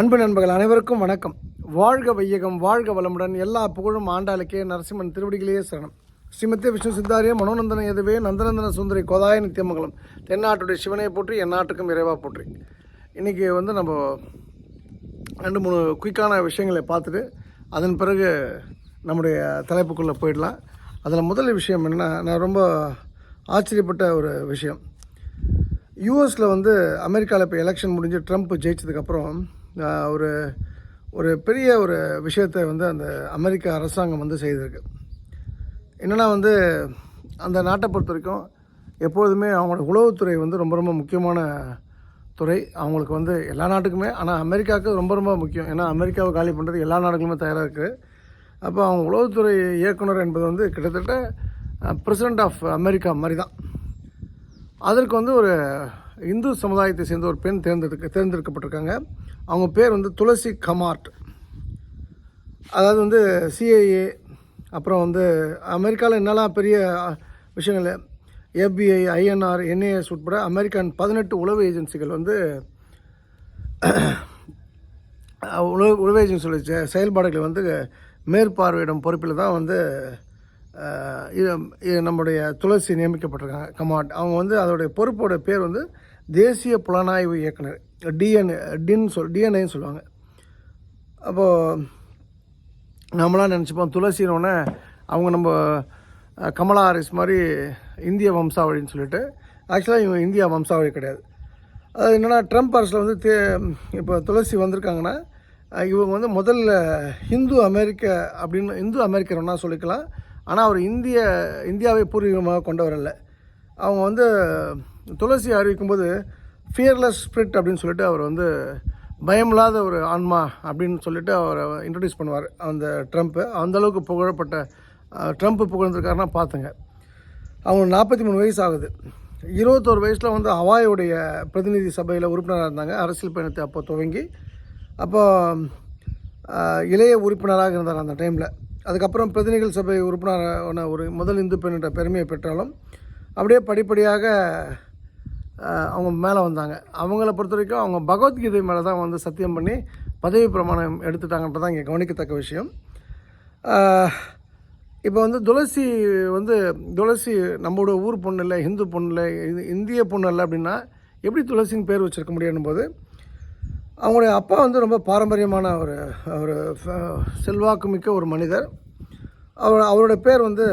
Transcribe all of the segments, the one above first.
அன்பு நண்பர்கள் அனைவருக்கும் வணக்கம். வாழ்க வையகம் வாழ்க வளமுடன். எல்லா புகழும் ஆண்டாளுக்கே. நரசிம்மன் திருவடிகளையே சரணம். ஸ்ரீமத்திய விஷ்ணு சித்தாரிய மனோநந்தன எதுவே நந்தநந்தன சுந்தரி கோதாய நித்தியமங்கலம் தென்னாட்டுடைய சிவனை போற்றி என் நாட்டுக்கும் இறைவா போற்றி. இன்றைக்கி வந்து நம்ம ரெண்டு மூணு குயிக்கான விஷயங்களை பார்த்துட்டு அதன் பிறகு நம்முடைய தலைப்புக்குள்ளே போயிடலாம். அதில் முதல் விஷயம் என்ன நான் ரொம்ப ஆச்சரியப்பட்ட ஒரு விஷயம். யூஎஸில் வந்து அமெரிக்காவில் இப்போ எலெக்ஷன் முடிஞ்சு ட்ரம்ப் ஜெயிச்சதுக்கப்புறம் ஒரு ஒரு பெரிய ஒரு விஷயத்தை வந்து அந்த அமெரிக்க அரசாங்கம் வந்து செய்திருக்கு. என்னென்னா வந்து அந்த நாட்டை பொறுத்த வரைக்கும் எப்போதுமே அவங்களோட உளவுத்துறை வந்து ரொம்ப ரொம்ப முக்கியமான துறை. அவங்களுக்கு வந்து எல்லா நாட்டுக்குமே ஆனால் அமெரிக்காவுக்கு ரொம்ப ரொம்ப முக்கியம். ஏன்னா அமெரிக்காவை காலி பண்ணுறது எல்லா நாடுகளுமே தயாராக இருக்குது அப்போ அவங்க உளவுத்துறை இயக்குனர் என்பது வந்து கிட்டத்தட்ட பிரசிடெண்ட் ஆஃப் அமெரிக்கா மாதிரி தான் அதற்கு வந்து ஒரு இந்து சமுதாயத்தை சேர்ந்த ஒரு பெண் தேர்ந்தெடுக்க தேர்ந்தெடுக்கப்பட்டிருக்காங்க. அவங்க பேர் வந்து துளசி கமார்ட். அதாவது வந்து சிஐஏ அப்புறம் வந்து அமெரிக்காவில் என்னெல்லாம் பெரிய விஷயங்கள் எஃபிஐ ஐஎன்ஆர் என்ஏஎஸ் உட்பட அமெரிக்கன் பதினெட்டு உளவு ஏஜென்சிகள் வந்து உளவு உளவு ஏஜென்சியோட செ- செயல்பாடுகளை வந்து மேற்பார்வையிடும் பொறுப்பில் தான் வந்து நம்முடைய துளசி நியமிக்கப்பட்டிருக்காங்க. கமாண்ட் அவங்க வந்து அதோடைய பொறுப்போட பேர் வந்து தேசிய புலனாய்வு இயக்குனர். டிஎன்ஏ டின் சொல் டிஎன்ஏன்னு சொல்லுவாங்க. அப்போது நம்மளாம் நினச்சிப்போம் துளசினோடனே அவங்க நம்ம கமலா ஹாரிஸ் மாதிரி இந்திய வம்சாவளின்னு சொல்லிட்டு ஆக்சுவலாக இவங்க இந்தியா வம்சாவழி கிடையாது. அது என்னென்னா ட்ரம்ப் அரசில் வந்து தே இப்போ துளசி வந்திருக்காங்கன்னா இவங்க வந்து முதல்ல ஹிந்து அமெரிக்க அப்படின்னு இந்து அமெரிக்கர்னா சொல்லிக்கலாம். ஆனால் அவர் இந்திய இந்தியாவை பூர்வீகமாக கொண்டவர் அல்ல. அவங்க வந்து துளசி அறிவிக்கும்போது ஃபியர்லெஸ் ஸ்பிரிட் அப்படின்னு சொல்லிட்டு அவர் வந்து பயமில்லாத ஒரு ஆன்மா அப்படின்னு சொல்லிட்டு அவரை இன்ட்ரடியூஸ் பண்ணுவார். அந்த ட்ரம்ப்பு அந்த அளவுக்கு புகழப்பட்ட ட்ரம்ப்பு ட்ரம்ப் புகழ்ந்திருக்காருன்னா பார்த்துங்க அவங்க நாற்பத்தி மூணு வயசு ஆகுது. இருபத்தோரு வயசில் வந்து ஹவாயோடைய பிரதிநிதி சபையில் உறுப்பினராக இருந்தாங்க. அரசியல் பயணத்தை அப்போ துவங்கி அப்போ இளைய உறுப்பினராக இருந்தார் அந்த டைமில் அதுக்கப்புறம் பிரதிநிதிகள் சபை உறுப்பினரான ஒரு முதல் இந்து பெண் என்ற பெருமையை பெற்றாலும் அப்படியே படிப்படியாக அவங்க மேலே வந்தாங்க. அவங்கள பொறுத்த வரைக்கும் அவங்க பகவத்கீதை மேலே தான் வந்து சத்தியம் பண்ணி பதவி பிரமாணம் எடுத்துட்டாங்கன்றது தான் இங்கே கவனிக்கத்தக்க விஷயம். இப்போ வந்து துளசி வந்து துளசி நம்மளோட ஊர் பொண்ணு இல்லை ஹிந்து பொண்ணு இல்லை இது இந்திய பொண்ணு இல்லை அப்படின்னா எப்படி துளசின்னு பேர் வச்சுருக்க முடியும் போது அவங்களுடைய அப்பா வந்து ரொம்ப பாரம்பரியமான ஒரு ஒரு ஃப- செல்வாக்குமிக்க ஒரு மனிதர். அவர் அவரோட பேர் வந்து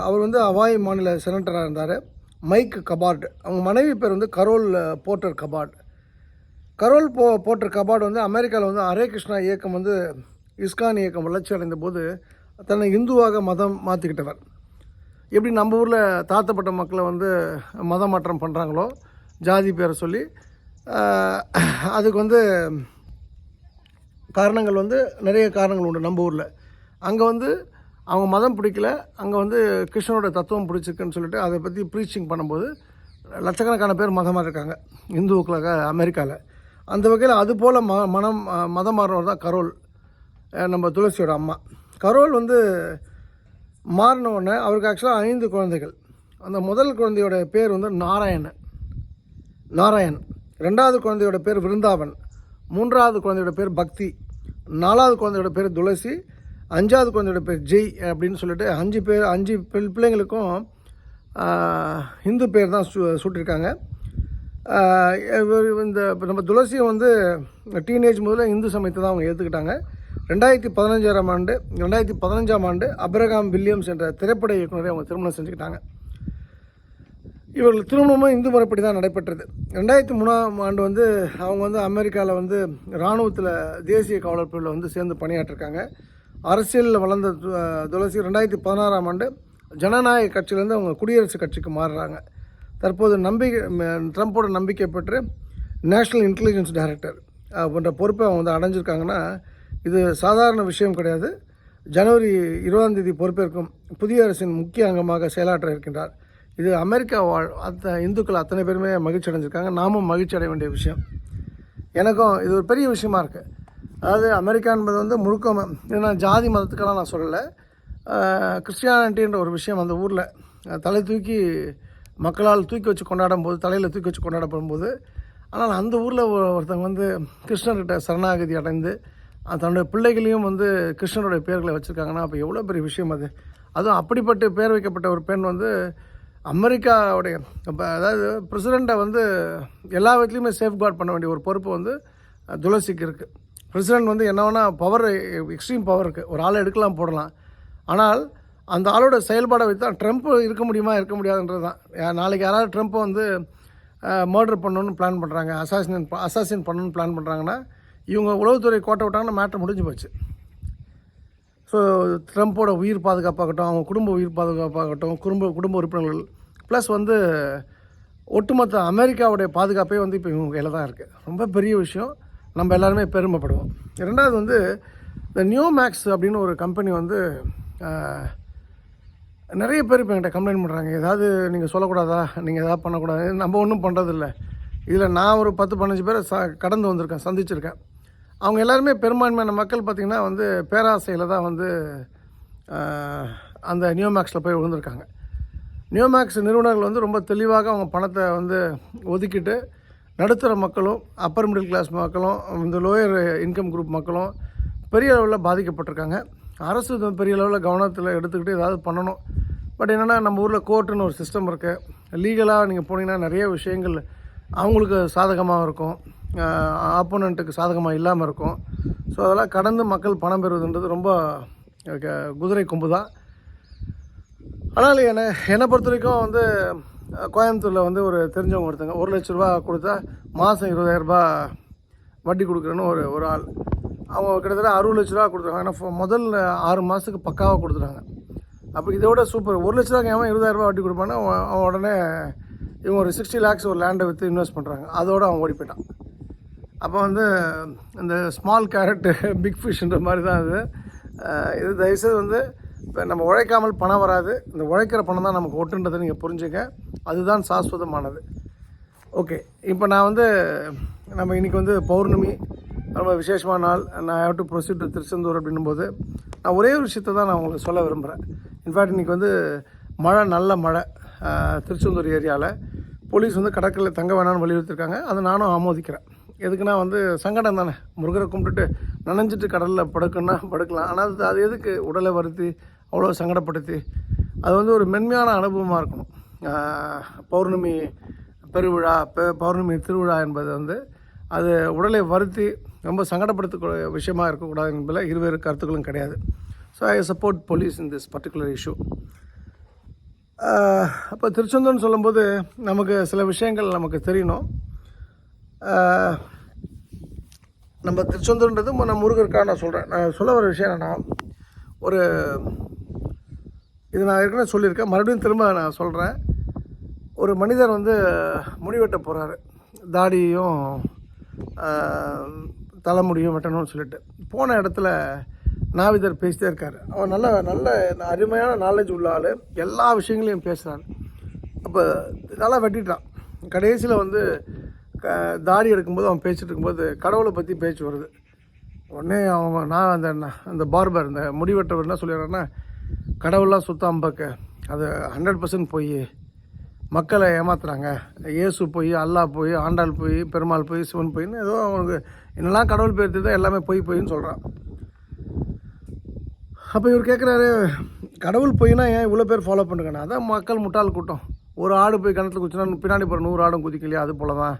அவர் வந்து ஹவாய் மாநில செனட்டராக இருந்தார். மைக் கபார்டு அவங்க மனைவி பேர் வந்து கரோல் போர்ட்டர் கபார்டு கரோல் போ போர்ட்டர் கபார்டு வந்து அமெரிக்காவில் வந்து ஹரே கிருஷ்ணா இயக்கம் வந்து இஸ்கான் இயக்கம் வளர்ச்சி அடைந்த போது தன்னை இந்துவாக மதம் மாற்றிக்கிட்டவர் எப்படி நம்ம ஊரில் தாத்தப்பட்ட மக்களை வந்து மதம் மாற்றம் பண்ணுறாங்களோ ஜாதி பேரை சொல்லி அதுக்கு வந்து காரணங்கள் வந்து நிறைய காரணங்கள் உண்டு நம்ம ஊரில். அங்கே வந்து அவங்க மதம் பிடிக்கல அங்கே வந்து கிருஷ்ணனோட தத்துவம் பிடிச்சிருக்குன்னு சொல்லிட்டு அதை பற்றி ப்ரீச்சிங் பண்ணும்போது லட்சக்கணக்கான பேர் மதமாக இருக்காங்க இந்துக்களாக அமெரிக்காவில் அந்த வகையில் அது போல் ம மனம் மதம் மாறினவர் தான் கரோல் நம்ம துளசியோட அம்மா. கரோல் வந்து மாறினவுடனே அவருக்கு ஆக்சுவலாக ஐந்து குழந்தைகள். அந்த முதல் குழந்தையோட பேர் வந்து நாராயணன். நாராயண் ரெண்டாவது குழந்தையோட பேர் விருந்தாவன். மூன்றாவது குழந்தையோட பேர் பக்தி. நாலாவது குழந்தையோட பேர் துளசி. அஞ்சாவது குழந்தையோட பேர் ஜெய் அப்படின்னு சொல்லிட்டு அஞ்சு பேர் அஞ்சு பிள்ளைங்களுக்கும் இந்து பேர் தான் சு சூட்டிருக்காங்க. இந்த இப்போ நம்ம துளசியை வந்து டீனேஜ் முதல்ல இந்து சமயத்தை தான் அவங்க ஏற்றுக்கிட்டாங்க ரெண்டாயிரத்தி பதினஞ்சாம் ஆண்டு ரெண்டாயிரத்தி பதினஞ்சாம் ஆண்டு அப்ரகாம் வில்லியம்ஸ் என்ற திரைப்பட இயக்குனரை அவங்க திருமணம் செஞ்சுக்கிட்டாங்க. இவர்கள் திருமணமும் இந்து முறைப்படி தான் நடைபெற்றது. ரெண்டாயிரத்தி மூணாம் ஆண்டு வந்து அவங்க வந்து அமெரிக்காவில் வந்து இராணுவத்தில் தேசிய காவலர் பிரிவில் வந்து சேர்ந்து பணியாற்றிருக்காங்க. அரசியலில் வளர்ந்த துளசி ரெண்டாயிரத்தி பதினாறாம் ஆண்டு ஜனநாயக கட்சியிலேருந்து அவங்க குடியரசுக் கட்சிக்கு மாறுறாங்க. தற்போது நம்பிக்கை ட்ரம்ப்போட நம்பிக்கை பெற்று நேஷ்னல் இன்டெலிஜென்ஸ் டைரக்டர் போன்ற பொறுப்பை அவங்க வந்து அடைஞ்சிருக்காங்கன்னா இது சாதாரண விஷயம் கிடையாது. ஜனவரி இருபதாம் தேதி பொறுப்பேற்கும் புதிய அரசின் முக்கிய அங்கமாக செயலாற்ற இருக்கின்றார். இது அமெரிக்கா வாழ் அத்த இந்துக்கள் அத்தனை பேருமே மகிழ்ச்சி அடைஞ்சிருக்காங்க. நாமும் மகிழ்ச்சி அடைய வேண்டிய விஷயம். எனக்கும் இது ஒரு பெரிய விஷயமா இருக்குது அதாவது அமெரிக்கா என்பது வந்து முழுக்க ஏன்னா ஜாதி மதத்துக்கெல்லாம் நான் சொல்லலை. கிறிஸ்டியானிட்டின்ற ஒரு விஷயம் அந்த ஊரில். தலை தூக்கி மக்களால் தூக்கி வச்சு கொண்டாடும் போது தலையில் தூக்கி வச்சு கொண்டாடப்படும் போது ஆனால் அந்த ஊரில் ஒருத்தவங்க வந்து கிருஷ்ணர்கிட்ட சரணாகதி அடைந்து தன்னுடைய பிள்ளைகளையும் வந்து கிருஷ்ணனுடைய பேர்களை வச்சுருக்காங்கன்னா அப்போ எவ்வளோ பெரிய விஷயம் அது. அதுவும் அப்படிப்பட்ட பேர் வைக்கப்பட்ட ஒரு பெண் வந்து அமெரிக்காவுடைய இப்போ அதாவது பிரசிடெண்ட்டை வந்து எல்லா விதத்துலையுமே சேஃப்கார்ட் பண்ண வேண்டிய ஒரு பொறுப்பு வந்து துளசிக்கு இருக்குது பிரசிடெண்ட் வந்து என்ன வேணால் பவர் எக்ஸ்ட்ரீம் பவர் இருக்குது ஒரு ஆளை எடுக்கலாம் போடலாம். ஆனால் அந்த ஆளோட செயல்பாடை வைத்து தான் ட்ரம்ப் இருக்க முடியுமா இருக்க முடியாதுன்றது தான். நாளைக்கு யாராவது ட்ரம்ப்பை வந்து மர்டர் பண்ணணும்னு பிளான் பண்ணுறாங்க அசாசின் அசாசின் பண்ணணும்னு பிளான் பண்ணுறாங்கன்னா இவங்க உளவுத்துறை கோட்டை விட்டாங்கன்னா மேட்ரு முடிஞ்சு போச்சு. ஸோ ட்ரம்ப்போட உயிர் பாதுகாப்பாகட்டும் அவங்க குடும்ப உயிர் பாதுகாப்பாகட்டும் குடும்ப குடும்ப உறுப்பினர்கள் ப்ளஸ் வந்து ஒட்டுமொத்த அமெரிக்காவுடைய பாதுகாப்பே வந்து இப்போ இவங்க கையில் தான் இருக்குது ரொம்ப பெரிய விஷயம். நம்ம எல்லாருமே பெருமைப்படுவோம். ரெண்டாவது வந்து இந்த நியூ மேக்ஸ் அப்படின்னு ஒரு கம்பெனி வந்து நிறைய பேர் இப்போ என்கிட்ட கம்ப்ளைண்ட் பண்ணுறாங்க ஏதாவது நீங்கள் சொல்லக்கூடாதா? நீங்கள் எதாவது பண்ணக்கூடாது? நம்ம ஒன்றும் பண்ணுறதில்ல இதில் நான் ஒரு பத்து பதினஞ்சு பேரை ச கடந்து வந்திருக்கேன் சந்திச்சிருக்கேன். அவங்க எல்லாருமே பெரும்பான்மையான மக்கள் பார்த்திங்கன்னா வந்து பேராசையில் தான் வந்து அந்த நியோமேக்ஸில் போய் விழுந்திருக்காங்க நியோமேக்ஸ் நிறுவனர்கள் வந்து ரொம்ப தெளிவாக அவங்க பணத்தை வந்து ஒதுக்கிட்டு நடுத்தர மக்களும் அப்பர் மிடில் கிளாஸ் மக்களும் இந்த லோயர் இன்கம் குரூப் மக்களும் பெரிய அளவில் பாதிக்கப்பட்டிருக்காங்க. அரசு பெரிய அளவில் கவனத்தில் எடுத்துக்கிட்டு ஏதாவது பண்ணணும். பட் என்னென்னா நம்ம ஊரில் கோர்ட்டுன்னு ஒரு சிஸ்டம் இருக்குது லீகலாக நீங்கள் போனீங்கன்னா நிறைய விஷயங்கள் அவங்களுக்கு சாதகமாக இருக்கும். ஆப்போனண்ட்டுக்கு சாதகமாக இல்லாமல் இருக்கும். ஸோ அதெல்லாம் கடந்து மக்கள் பணம் பெறுவதுன்றது ரொம்ப குதிரை கொம்பு தான் ஆனால் என்னை என்னை பொறுத்த வரைக்கும் வந்து கோயம்புத்தூரில் வந்து ஒரு தெரிஞ்சவங்க ஒருத்தங்க ஒரு லட்ச ரூபா கொடுத்தா மாதம் இருபதாயிரரூபா வட்டி கொடுக்குறேன்னு ஒரு ஒரு ஆள். அவங்க கிட்டத்தட்ட அறுபது லட்ச ரூபா கொடுத்துருக்காங்க. ஆனால் முதல் ஆறு மாதத்துக்கு பக்காவாக கொடுத்துட்டாங்க. அப்போ இதை விட சூப்பர் ஒரு லட்ச ரூபாய்க்கு அவன் இருபதாயிரரூபா வட்டி கொடுப்பான்னா அவன் அவன் உடனே இவங்க ஒரு சிக்ஸ்டி லேக்ஸ் ஒரு லேண்டை விற்று இன்வெஸ்ட் பண்ணுறாங்க அதோடு அவன் ஓடி போயிட்டான். அப்போ வந்து இந்த ஸ்மால் கேரட்டு பிக் ஃபிஷ்ன்ற மாதிரி தான் அது. இது தயவுசெய்து வந்து இப்போ நம்ம உழைக்காமல் பணம் வராது. இந்த உழைக்கிற பணம் தான் நமக்கு ஒட்டுன்றதை நீங்கள் புரிஞ்சுங்க. அதுதான் சாஸ்வதமானது. ஓகே இப்போ நான் வந்து நம்ம இன்றைக்கி வந்து பௌர்ணமி ரொம்ப விசேஷமான நாள். நான் ஹேவ் டு ப்ரொசீட் திருச்செந்தூர் அப்படின்னும் போது நான் ஒரே ஒரு விஷயத்தை தான் நான் உங்களுக்கு சொல்ல விரும்புகிறேன் இன்ஃபேக்ட் இன்றைக்கி வந்து மழை நல்ல மழை திருச்செந்தூர் ஏரியாவில் போலீஸ் வந்து கடற்கரையில் தங்க வேணாம்னு வலியுறுத்திருக்காங்க. அதை நானும் ஆமோதிக்கிறேன். எதுக்குன்னா வந்து சங்கடம் தானே? முருகரை கும்பிட்டுட்டு நனைஞ்சிட்டு கடலில் படுக்குன்னா படுக்கலாம். ஆனால் அது அது எதுக்கு? உடலை வருத்தி அவ்வளோ சங்கடப்படுத்தி. அது வந்து ஒரு மென்மையான அனுபவமாக இருக்கணும். பௌர்ணமி பெருவிழா பௌர்ணமி திருவிழா என்பது வந்து அது உடலை வருத்தி ரொம்ப சங்கடப்படுத்தக்கூடிய விஷயமா இருக்கக்கூடாது என்பதில் இருவேறு கருத்துக்களும் கிடையாது. So I support police in this particular issue அப்போ திருச்செந்தூர்னு சொல்லும்போது நமக்கு சில விஷயங்கள் நமக்கு தெரியணும். நம்ம திருச்செந்தூர்ன்றது நம்ம முருகருக்காக நான் சொல்கிறேன் நான் சொல்ல வர விஷயம் என்னன்னா ஒரு இது நான் ஏற்கனவே சொல்லியிருக்கேன். மறுபடியும் திரும்ப நான் சொல்கிறேன் ஒரு மனிதர் வந்து முடிவெட்ட போகிறாரு தாடியும் தலைமுடியும் வெட்டணும்னு சொல்லிட்டு. போன இடத்துல நாவிதர் பேசிட்டே இருக்கார். அவர் நல்ல நல்ல அருமையான நாலேஜ் உள்ள ஆள். எல்லா விஷயங்களையும் பேசுகிறார் அப்போ நல்லா வெட்டிட்டான். கடைசியில் வந்து க தாடி எடுக்கும்போது அவன் பேசிட்டு இருக்கும்போது கடவுளை பற்றி பேச்சு வருது. உடனே அவன் நான் அந்த அந்த பார்பர் இந்த முடிவெட்டவர் என்ன சொல்லிடுறேன்னா கடவுள்லாம் சுத்த பார்க்க அது ஹண்ட்ரட் பர்சன்ட் போய். மக்களை ஏமாத்துறாங்க. இயேசு போய் அல்லாஹ் போய் ஆண்டாள் போய் பெருமாள் போய் சிவன் போயின்னு ஏதோ அவனுக்கு என்னெல்லாம் கடவுள் பேர் தான் எல்லாமே போய் போயின்னு சொல்கிறான் அப்போ இவர் கேட்குறாரு கடவுள் போயினா ஏன் இவ்வளோ பேர் ஃபாலோ பண்ணுறேன் அதான் மக்கள் முட்டாள் கூட்டம். ஒரு ஆடு போய் கிணத்துல குச்சினா பின்னாடி போகிற நூறு ஆடும் குதிக்கலையா? அது போல தான்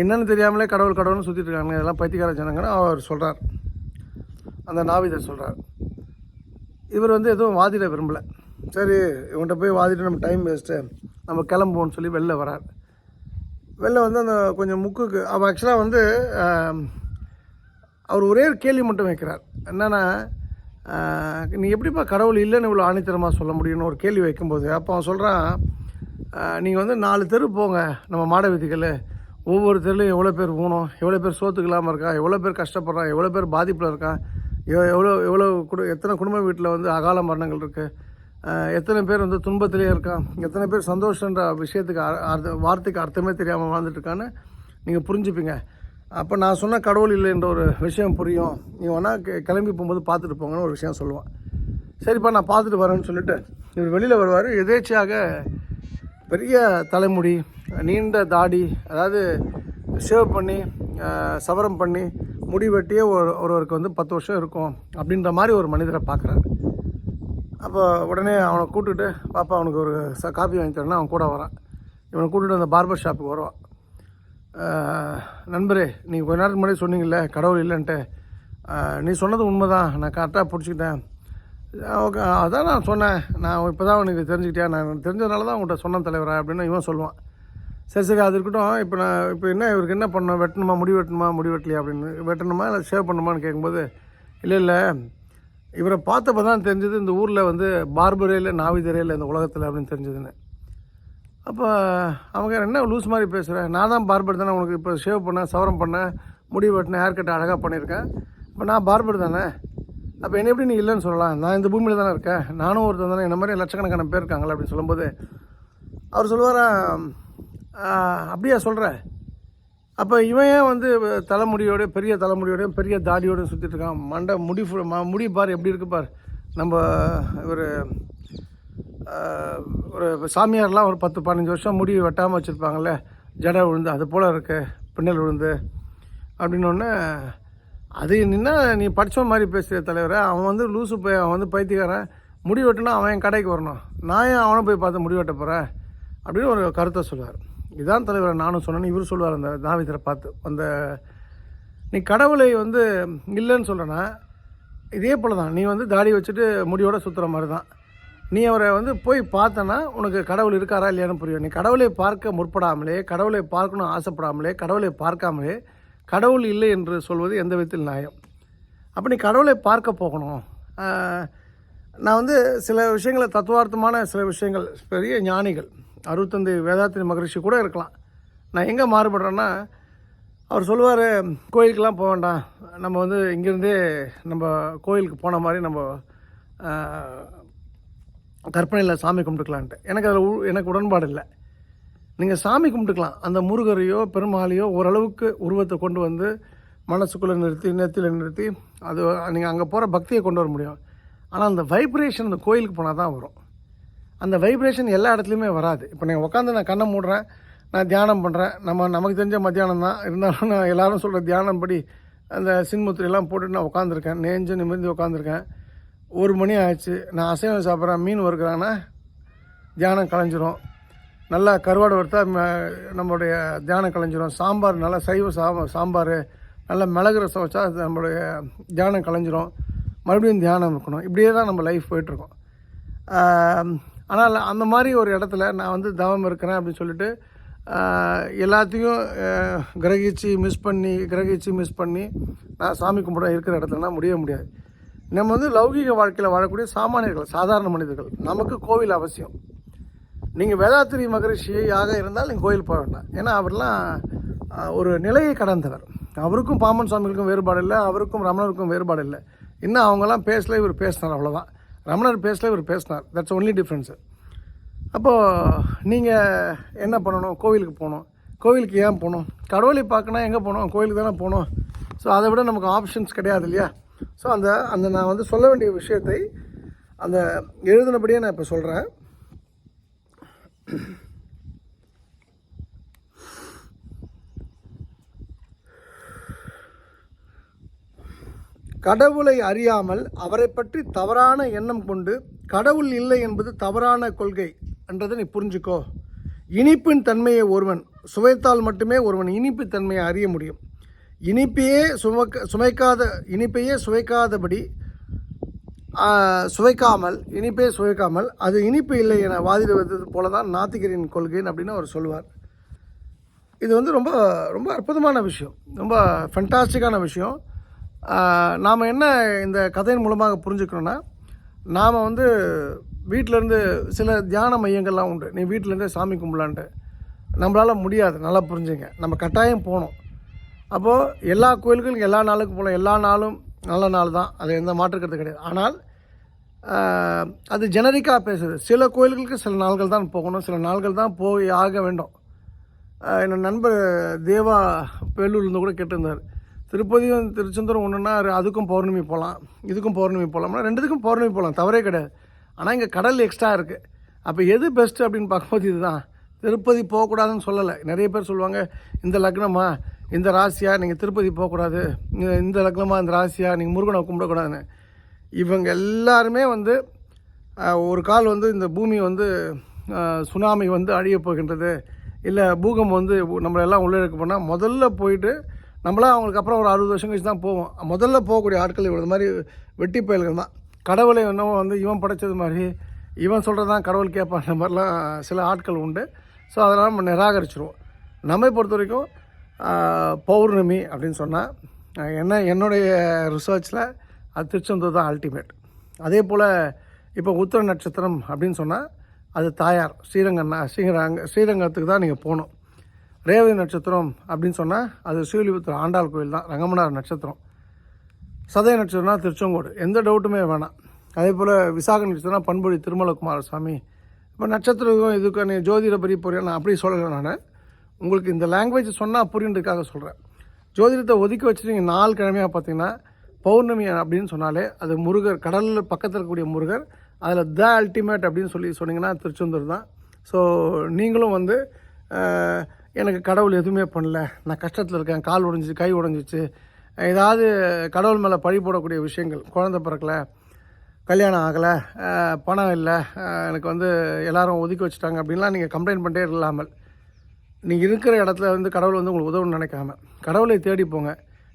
என்னென்னு தெரியாமலே கடவுள் கடவுள்னு சுற்றிட்டு இருக்காங்க இதெல்லாம் பைத்தியக்கார ஜனங்கன்னு அவர் சொல்கிறார் அந்த நாவிதர் சொல்கிறார் இவர் வந்து எதுவும் வாதிட விரும்பலை. சரி இவன்கிட்ட போய் வாதிட்டு நம்ம டைம் வேஸ்ட்டு நம்ம கிளம்புவோம்னு சொல்லி வெளில வரார். வெளில வந்து அந்த கொஞ்சம் முக்குக்கு அவள் ஆக்சுவலாக வந்து அவர் ஒரே ஒரு கேள்வி மட்டும் வைக்கிறார். என்னென்னா நீ எப்படிப்பா கடவுள் இல்லைன்னு இவ்வளோ ஆணித்தரமாக சொல்ல முடியும்னு ஒரு கேள்வி வைக்கும்போது அப்போ அவன் சொல்கிறான் நீங்கள் வந்து நாலு தெரு போங்க நம்ம மாட வீதிகள் ஒவ்வொருத்தரிலையும் எவ்வளோ பேர் ஊனம் எவ்வளோ பேர் சோத்துக்கு இல்லாமல் இருக்கா எவ்வளோ பேர் கஷ்டப்படுறான் எவ்வளோ பேர் பாதிப்பில் இருக்கான் எவ் எவ்வளோ எவ்வளோ குடு எத்தனை குடும்ப வீட்டில் வந்து அகால மரணங்கள் இருக்குது எத்தனை பேர் வந்து துன்பத்திலே இருக்கான் எத்தனை பேர் சந்தோஷன்ற விஷயத்துக்கு அர்த்த வார்த்தைக்கு அர்த்தமே தெரியாமல் வாழ்ந்துட்டு இருக்கான்னு நீங்கள் புரிஞ்சுப்பீங்க. அப்போ நான் சொன்ன கடவுள் இல்லைன்ற ஒரு விஷயம் புரியும். நீ வேணா கி- கிளம்பி போகும்போது பார்த்துட்டு போங்கன்னு ஒரு விஷயம் சொல்லுவான். சரிப்பா நான் பார்த்துட்டு வரேன்னு சொல்லிட்டு இவர் வெளியில் வருவார். எதேச்சியாக பெரிய தலைமுடி நீண்ட தாடி அதாவது ஷேவ் பண்ணி சவரம் பண்ணி முடி வெட்டியே ஒரு ஒருவருக்கு வந்து பத்து வருஷம் இருக்கும் அப்படின்ற மாதிரி ஒரு மனிதரை பார்க்குறாரு. அப்போ உடனே அவனை கூப்பிட்டுட்டு பாப்பா அவனுக்கு ஒரு ச காப்பி வாங்கி தரேன்னா அவன் கூட வரான். இவனை கூட்டிட்டு அந்த பார்பர் ஷாப்புக்கு வருவான். நண்பரே நீங்கள் கொஞ்ச நேரத்துக்கு முன்னாடி சொன்னீங்கல்ல கடவுள் இல்லைன்ட்டு. நீ சொன்னது உண்மைதான். நான் கரெக்டாக பிடிச்சிக்கிட்டேன். ஓகே அதான் நான் சொன்னேன். நான் இப்போ தான் உனக்கு தெரிஞ்சுக்கிட்டியா நான் தெரிஞ்சதுனால தான் உங்கள்கிட்ட சொன்னேன் தலைவரா அப்படின்னு இவன் சொல்லுவான். சரி சரி அது இருக்கட்டும். இப்போ நான் இப்போ என்ன இவருக்கு என்ன பண்ணணும்? வெட்டணுமா? முடி வெட்டணுமா? முடி வெட்டலையா அப்படின்னு. வெட்டணுமா? இல்லை ஷேவ் பண்ணணுமான்னு கேட்கும்போது இல்லை இல்லை. இவரை பார்த்தப்ப தான் தெரிஞ்சது இந்த ஊரில் வந்து பார்பரே இல்லை இந்த உலகத்தில் அப்படின்னு தெரிஞ்சதுன்னு. அப்போ அவங்க என்ன லூஸ் மாதிரி பேசுகிறேன் நான் தான் பார்பர் தானே உனக்கு இப்போ ஷேவ் பண்ணேன் சவரம் பண்ணேன் முடி வெட்டினேன் ஹேர் கட் அழகாக பண்ணியிருக்கேன். இப்போ நான் பார்பர் தானே? அப்போ என்ன எப்படி நீ இல்லைன்னு சொல்லலாம்? நான் இந்த பூமியில் தானே இருக்கேன். நானும் ஒருத்தன் தானே. என்ன மாதிரி லட்சக்கணக்கான பேர் இருக்காங்களா அப்படின்னு சொல்லும்போது அவர் சொல்லுவாரா அப்படியா சொல்கிற அப்போ இவன் ஏன் வந்து தலைமுடியோட பெரிய தலைமுடியோடையும் பெரிய தாடியோடையும் சுற்றிட்டு இருக்கான்? மண்டை முடி ஃபு- ம- முடி பார் எப்படி இருக்கு பார். நம்ம ஒரு ஒரு சாமியார்லாம் ஒரு பத்து பதினஞ்சு வருஷம் முடி வெட்டாமல் வச்சுருப்பாங்கல்ல? ஜடை விழுந்து அது போல் இருக்கு பின்னல் விழுந்து அப்படின்னோடனே அது நின்னா நீ படித்தவன் மாதிரி பேசுகிற தலைவரை. அவன் வந்து லூசு போய் அவன் வந்து பைத்தியக்காரன். முடி வெட்டினா அவன் என் கடைக்கு வரணும். நான் ஏன் அவனை போய் பார்த்து முடி வெட்ட போகிறேன் அப்படின்னு ஒரு கருத்தை சொல்லுவார். இதான் தலைவர் நானும் சொன்னேன்னு இவர் சொல்லுவார் அந்த தாவிதரை பார்த்து. அந்த நீ கடவுளை வந்து இல்லைன்னு சொல்கிறேன்னா இதே போல் தான் நீ வந்து தாடி வச்சுட்டு முடியோட சுற்றுற மாதிரி தான் நீ அவரை வந்து போய் பார்த்தனா உனக்கு கடவுள் இருக்காரா இல்லையான்னு புரியும். நீ கடவுளை பார்க்க முற்படாமலே கடவுளை பார்க்கணும் ஆசைப்படாமலே கடவுளை பார்க்காமலே கடவுள் இல்லை என்று சொல்வது எந்த விதத்தில் நியாயம்? அப்போ நீ கடவுளை பார்க்க போகணும். நான் வந்து சில விஷயங்களை தத்துவார்த்தமான சில விஷயங்கள் பெரிய ஞானிகள் அறுபத்தந்து வேதாத்திரி மகரிஷி கூட இருக்கலாம். நான் எங்கே மாறுபடுறேன்னா அவர் சொல்லுவார் கோயிலுக்கெலாம் போக வேண்டாம். நம்ம வந்து இங்கேருந்தே நம்ம கோயிலுக்கு போன மாதிரி நம்ம கற்பனையில் சாமி கும்பிட்டுக்கலான்ட்டு. எனக்கு அதில் எனக்கு உடன்பாடு இல்லை. நீங்கள் சாமி கும்பிட்டுக்கலாம். அந்த முருகரையோ பெருமாளையோ ஓரளவுக்கு உருவத்தை கொண்டு வந்து மனசுக்குள்ளே நிறுத்தி நெத்தியில் நிறுத்தி அது நீங்கள் அங்கே போகிற பக்தியை கொண்டு வர முடியும். ஆனால் அந்த வைப்ரேஷன் அந்த கோயிலுக்கு போனால் தான் வரும். அந்த வைப்ரேஷன் எல்லா இடத்துலையுமே வராது. இப்போ நீங்கள் உட்காந்து நான் கண்ணை மூடுறேன் நான் தியானம் பண்ணுறேன் நம்ம நமக்கு தெரிஞ்ச மத்தியானம் தான். இருந்தாலும் நான் எல்லோரும் சொல்கிற தியானம் படி அந்த சின்முத்திரையெல்லாம் போட்டுட்டு நான் உட்காந்துருக்கேன் நெஞ்சு நிமிர்ந்து உட்காந்துருக்கேன் ஒரு மணி ஆயிடுச்சு. நான் அசைவம் சாப்பிட்றேன் மீன் வறுக்கிறாங்கன்னா தியானம் கலைஞ்சிரும். நல்லா கருவாடு வறுத்தா நம்மளுடைய தியானம் கலைஞ்சிரும். சாம்பார் நல்லா சைவ சா சாம்பார். நல்லா மிளகு ரசம் வச்சா நம்மளுடைய தியானம் கலைஞ்சிரும். மறுபடியும் தியானம் இருக்கணும் இப்படியே தான் நம்ம லைஃப் போயிட்டுருக்கோம். ஆனால் அந்த மாதிரி ஒரு இடத்துல நான் வந்து தவம் இருக்கிறேன் அப்படின்னு சொல்லிட்டு எல்லாத்தையும் கிரகிச்சு மிஸ் பண்ணி கிரகிச்சு மிஸ் பண்ணி நான் சாமி கும்பிட இருக்கிற இடத்துலனா முடிய முடியாது. நம்ம வந்து லௌகிக வாழ்க்கையில் வாழக்கூடிய சாமானியர்கள் சாதாரண மனிதர்கள். நமக்கு கோவில் அவசியம். நீங்கள் வேதாத்திரி மகரிஷியாக இருந்தால் நீங்கள் கோயில் போக வேண்டாம். ஏன்னா அவர்லாம் ஒரு நிலையை கடந்தவர். அவருக்கும் பாமன் சுவாமிகளுக்கும் வேறுபாடு இல்லை அவருக்கும் ரமணருக்கும் வேறுபாடு இல்லை. இன்னும் அவங்கெல்லாம் பேசல இவர் பேசினார் அவ்வளோதான் ரமணர் பேசல இவர் பேசினார். தட்ஸ் ஒன்லி டிஃப்ரென்ஸு அப்போது நீங்கள் என்ன பண்ணணும்? கோவிலுக்கு போகணும். கோவிலுக்கு ஏன் போகணும்? கடவுளை பார்க்கணும் எங்கே போகணும்? கோவிலுக்கு தானே போகணும்? ஸோ அதை விட நமக்கு ஆப்ஷன்ஸ் கிடையாது இல்லையா? ஸோ அந்த அந்த நான் வந்து சொல்ல வேண்டிய விஷயத்தை அந்த எழுதினபடியே நான் இப்போ சொல்கிறேன் கடவுளை அறியாமல் அவரை பற்றி தவறான எண்ணம் கொண்டு கடவுள் இல்லை என்பது தவறான கொள்கை என்றதை நீ புரிஞ்சுக்கோ. இனிப்பின் தன்மையை ஒருவன் சுவைத்தால் மட்டுமே ஒருவன் இனிப்பு தன்மையை அறிய முடியும். இனிப்பையே சுமக்க சுமைக்காத இனிப்பையே சுவைக்காதபடி சுவைக்காமல் இனிப்பே சுவைக்காமல் அது இனிப்பு இல்லை என வாதிடுவது போல தான் நாத்திகரின் கொள்கைன்னு அப்படின்னு அவர் சொல்லுவார். இது வந்து ரொம்ப ரொம்ப அற்புதமான விஷயம். ரொம்ப ஃபென்டாஸ்டிக்கான விஷயம். நாம் என்ன இந்த கதையின் மூலமாக புரிஞ்சுக்கணுன்னா நாம் வந்து வீட்டிலேருந்து சில தியான மையங்கள்லாம் உண்டு. நீ வீட்டிலேருந்தே சாமி கும்பலான்ட்டு. நம்மளால் முடியாது. நல்லா புரிஞ்சுங்க. நம்ம கட்டாயம் போகணும். அப்போது எல்லா கோயில்களுக்கும் எல்லா நாளுக்கும் போகலாம். எல்லா நாளும் நல்ல நாள் தான். அது எந்த மாற்றுக்கிறது கிடையாது. ஆனால் அது ஜெனரிக்காக பேசுது. சில கோயில்களுக்கு சில நாள்கள் தான் போகணும். சில நாள்கள் தான் போய் ஆக வேண்டும். என் என்னோட நண்பர் தேவா பேலூர்லேருந்து கூட கேட்டிருந்தார். திருப்பதியும் திருச்செந்தூரம் ஒன்றுன்னா அதுக்கும் பௌர்ணமி போகலாம் இதுக்கும் பௌர்ணமி போகலாம்னா ரெண்டுத்துக்கும் பௌர்ணமி போகலாம் தவறே கிடையாது. ஆனால் இங்கே கடல் எக்ஸ்ட்ரா இருக்குது அப்போ எது பெஸ்ட்டு அப்படின்னு பார்க்கும்போது இதுதான். திருப்பதி போகக்கூடாதுன்னு சொல்லலை. நிறைய பேர் சொல்லுவாங்க இந்த லக்னமா? இந்த ராசியா? நீங்கள் திருப்பதி போகக்கூடாது. இந்த- இந்த லக்னமா? இந்த ராசியா? நீங்கள் முருகனை கும்பிடக்கூடாதுன்னு. இவங்க எல்லாருமே வந்து ஒரு கால் வந்து இந்த பூமி வந்து சுனாமி வந்து அழியப் போகின்றது. இல்லை பூகம் வந்து நம்மளை எல்லாம் உள்ளே இருக்க போனால் முதல்ல போயிட்டு நம்மளாம் அவங்களுக்கு அப்புறம் ஒரு அறுபது வருஷம் கழிச்சு தான் போவோம். முதல்ல போகக்கூடிய ஆட்கள் இவ்வளோ மாதிரி வெட்டி பயல்கள் தான் கடவுளை என்னவோ வந்து இவன் படைச்சது மாதிரி இவன் சொல்கிறது தான் கடவுள் கேட்பான்ற மாதிரிலாம் சில ஆட்கள் உண்டு. ஸோ அதெல்லாம் நம்ம நிராகரிச்சிருவோம். நம்மை பொறுத்த வரைக்கும் பௌர்ணமி அப்படின்னு சொன்னால் என்ன என்னுடைய ரிசர்ச்சில் அது திருச்செந்தூர் தான் அல்டிமேட் அதே போல் இப்போ உத்திர நட்சத்திரம் அப்படின்னு சொன்னால் அது தாயார் ஸ்ரீரங்கண்ணா ஸ்ரீரங்க ஸ்ரீரங்கத்துக்கு தான் நீங்கள் போகணும். ரேவதி நட்சத்திரம் அப்படின்னு சொன்னால் அது ஸ்ரீவில்லிபுத்தூர் ஆண்டாள் கோயில் தான் ரங்கமனார் நட்சத்திரம். சதய நட்சத்திரம்னா திருச்செங்கோடு எந்த டவுட்டுமே வேணாம். அதே போல் விசாக நட்சத்திரம்னா பண்பொழி திருமல குமாரசாமி இப்போ நட்சத்திரம் இதுக்கு நீ ஜோதிட பரி புரிய நான் அப்படி சொல்லலை நான். உங்களுக்கு இந்த லாங்குவேஜ் சொன்னால் புரியுன்றதுக்காக சொல்கிறேன் ஜோதிடத்தை ஒதுக்கி வச்சுட்டு நீங்கள் நாலு கிழமையாக பார்த்தீங்கன்னா பௌர்ணமி அப்படின்னு சொன்னாலே அது முருகர் கடலில் பக்கத்தில் இருக்கக்கூடிய முருகர் அதில் த அல்டிமேட் அப்படின்னு சொல்லி சொன்னீங்கன்னா திருச்செந்தூர் தான். ஸோ நீங்களும் வந்து எனக்கு கடவுள் எதுவுமே பண்ணல. நான் கஷ்டத்தில் இருக்கேன் கால் உடைஞ்சிச்சு கை உடஞ்சிச்சு. ஏதாவது கடவுள் மேலே பழி போடக்கூடிய விஷயங்கள் குழந்தை பிறக்கல கல்யாணம் ஆகலை பணம் இல்லை எனக்கு வந்து எல்லோரும் ஒதுக்கி வச்சுட்டாங்க அப்படின்லாம் நீங்கள் கம்ப்ளைண்ட் பண்ணிட்டே இல்லாமல் நீங்கள் இருக்கிற இடத்துல வந்து கடவுள் வந்து உங்களுக்கு உதவுன்னு நினைக்காம கடவுளை தேடி போங்க.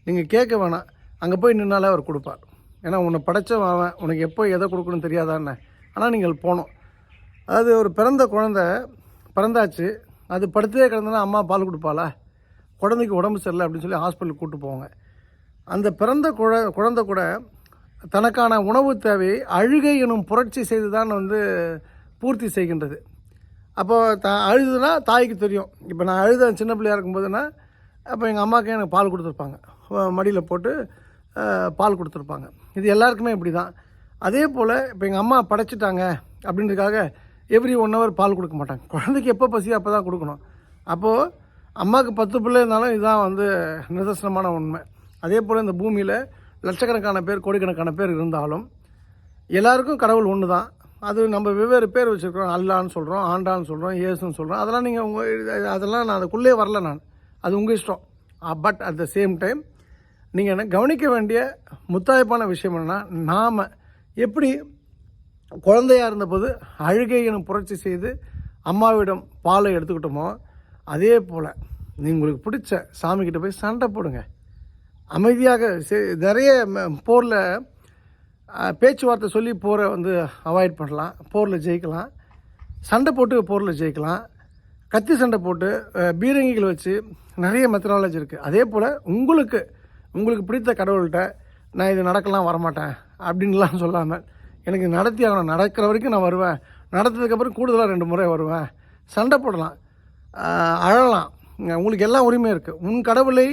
நீங்கள் கேட்க வேணாம். அங்கே போய் நின்னாலே அவர் கொடுப்பார். ஏன்னா உன்னை படைச்சவன் அவன். உனக்கு எப்போ எதை கொடுக்கணும்னு தெரியாதான்னு. ஆனால் நீங்கள் போகணும். அதாவது ஒரு பிறந்த குழந்தை பிறந்தாச்சு. அது படுத்தே கிடந்தனா அம்மா பால் கொடுப்பாளா? குழந்தைக்கு உடம்பு சரியில்லை அப்படின்னு சொல்லி ஹாஸ்பிட்டலுக்கு கூப்பிட்டு போவாங்க. அந்த பிறந்த குழ குழந்தை கூட தனக்கான உணவு தேவையை அழுகை எனும் புரட்சி செய்து தான் வந்து பூர்த்தி செய்கின்றது. அப்போ த அழுதுனா தாய்க்கு தெரியும். இப்போ நான் அழுத சின்ன பிள்ளையா இருக்கும்போதுன்னா அப்போ எங்கள் அம்மாவுக்கு எனக்கு பால் கொடுத்துருப்பாங்க. மடியில் போட்டு பால் கொடுத்துருப்பாங்க. இது எல்லாருக்குமே இப்படி தான் அதே போல் இப்போ எங்கள் அம்மா படைச்சிட்டாங்க அப்படின்றதுக்காக எவ்ரி ஒன் ஹவர் பால் கொடுக்க மாட்டாங்க. குழந்தைக்கு எப்போ பசியோ அப்போ தான் கொடுக்கணும். அப்போது அம்மாவுக்கு பத்து பிள்ளை இருந்தாலும் இதுதான் வந்து நிதர்சனமான உண்மை. அதே போல் இந்த பூமியில் லட்சக்கணக்கான பேர் கோடிக்கணக்கான பேர் இருந்தாலும் எல்லாருக்கும் கடவுள் ஒன்று தான் அது நம்ம வெவ்வேறு பேர் வச்சுருக்கிறோம். அல்லான்னு சொல்கிறோம் ஆண்டான்னு சொல்கிறோம் ஏசுன்னு சொல்கிறோம் அதெல்லாம் நீங்கள் உங்கள் அதெல்லாம் நான் அதுக்குள்ளே வரல நான். அது உங்கள் இஷ்டம். But at the same time நீங்கள் என்ன கவனிக்க வேண்டிய முத்தாய்ப்பான விஷயம் என்னென்னா நாம் எப்படி குழந்தையாக இருந்தபோது அழுகை எனும் புரட்சி செய்து அம்மாவிடம் பாலை எடுத்துக்கிட்டோமோ அதே போல் நீங்கள் உங்களுக்கு பிடிச்ச சாமிக்கிட்ட போய் சண்டை போடுங்க. அமைதியாக நிறைய போரில் பேச்சுவார்த்தை சொல்லி போரை வந்து அவாய்ட் பண்ணலாம் போரில் ஜெயிக்கலாம். சண்டை போட்டு போரில் ஜெயிக்கலாம். கத்தி சண்டை போட்டு பீரங்கிகள் வச்சு நிறைய மெத்தனாலஜி இருக்குது அதே போல் உங்களுக்கு உங்களுக்கு பிடித்த கடவுள்கிட்ட நான் இது நடக்கலாம் வரமாட்டேன் அப்படின்லாம் சொல்லாமல் எனக்கு நடத்தி ஆகணும். நடக்கிற வரைக்கும் நான் வருவேன். நடத்ததுக்கப்புறம் கூடுதலாக ரெண்டு முறை வருவேன். சண்டை போடலாம். அழலாம். உங்களுக்கு எல்லா உரிமையும் இருக்குது உன் கடவுளை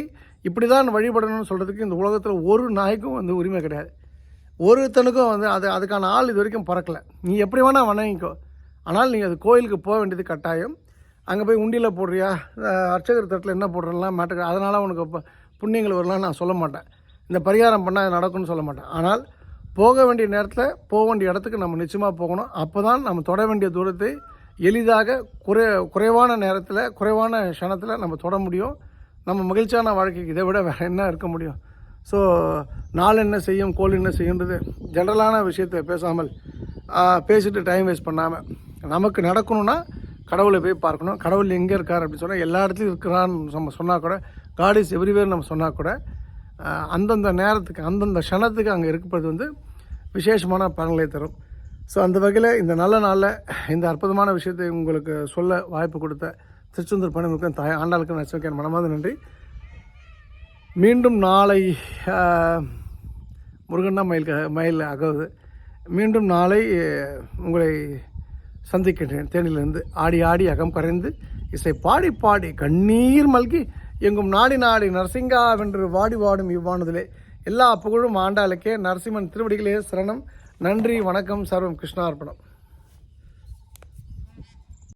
இப்படி தான் வழிபடணும்னு சொல்கிறதுக்கு இந்த உலகத்தில் ஒரு நாய்க்கும் வந்து உரிமை கிடையாது. ஒருத்தனுக்கும் வந்து அது அதுக்கான ஆள் இது வரைக்கும் பறக்கலை. நீ எப்படி வேணால் வணங்கிக்கோ. ஆனால் நீங்கள் அது கோயிலுக்கு போக வேண்டியது கட்டாயம். அங்கே போய் உண்டியில் போடுறியா? அர்ச்சகர் தட்டில் என்ன போடுறலாம் மாட்டுக்க அதனால் உனக்கு புண்ணியங்கள் வரலாம்னு நான் சொல்ல மாட்டேன். இந்த பரிகாரம் பண்ணால் அது நடக்கும்னு சொல்ல மாட்டேன். ஆனால் போக வேண்டிய நேரத்தில் போக வேண்டிய இடத்துக்கு நம்ம நிச்சயமாக போகணும். அப்போ தான் நம்ம தொட வேண்டிய தூரத்தை எளிதாக குறை குறைவான நேரத்தில் குறைவான க்ஷணத்தில் நம்ம தொட முடியும். நம்ம மகிழ்ச்சியான வாழ்க்கைக்கு இதை விட வேறு என்ன இருக்க முடியும்? ஸோ நாள் என்ன செய்யும் கோல் என்ன செய்யுன்றது ஜென்ரலான விஷயத்தை பேசாமல் பேசிட்டு டைம் வேஸ்ட் பண்ணாமல் நமக்கு நடக்கணும்னா கடவுளை போய் பார்க்கணும். கடவுள் எங்கே இருக்கார் அப்படின்னு சொன்னால் எல்லா இடத்துலையும் இருக்கிறான்னு நம்ம சொன்னால் கூட காட் இஸ் எவ்ரிவேர் நம்ம சொன்னால் கூட அந்தந்த நேரத்துக்கு அந்தந்த க்ஷணத்துக்கு அங்கே இருப்பது வந்து விசேஷமான பலன்களை தரும். ஸோ அந்த வகையில் இந்த நல்ல நாளில் இந்த அற்புதமான விஷயத்தை உங்களுக்கு சொல்ல வாய்ப்பு கொடுத்த திருச்செந்தூர் பணிமுகம் தாய் ஆண்டாளுக்கு நச்சுக்கேன் மனமார்ந்த நன்றி. மீண்டும் நாளை ஆஹ், முருகன்னா மயில் மயில் அகவுது மீண்டும் நாளை உங்களை சந்திக்கின்றேன். தேனிலிருந்து ஆடி ஆடி அகம் கரைந்து இசை பாடி பாடி கண்ணீர் மல்கி எங்கும் நாடி நாடி நரசிங்கா வென்று வாடி வாடும் இவ்வானதிலே. எல்லா புகழும் ஆண்டாளுக்கே நரசிம்மன் திருவடிகளே சரணம். நன்றி வணக்கம் சர்வம் கிருஷ்ணார்ப்பணம்.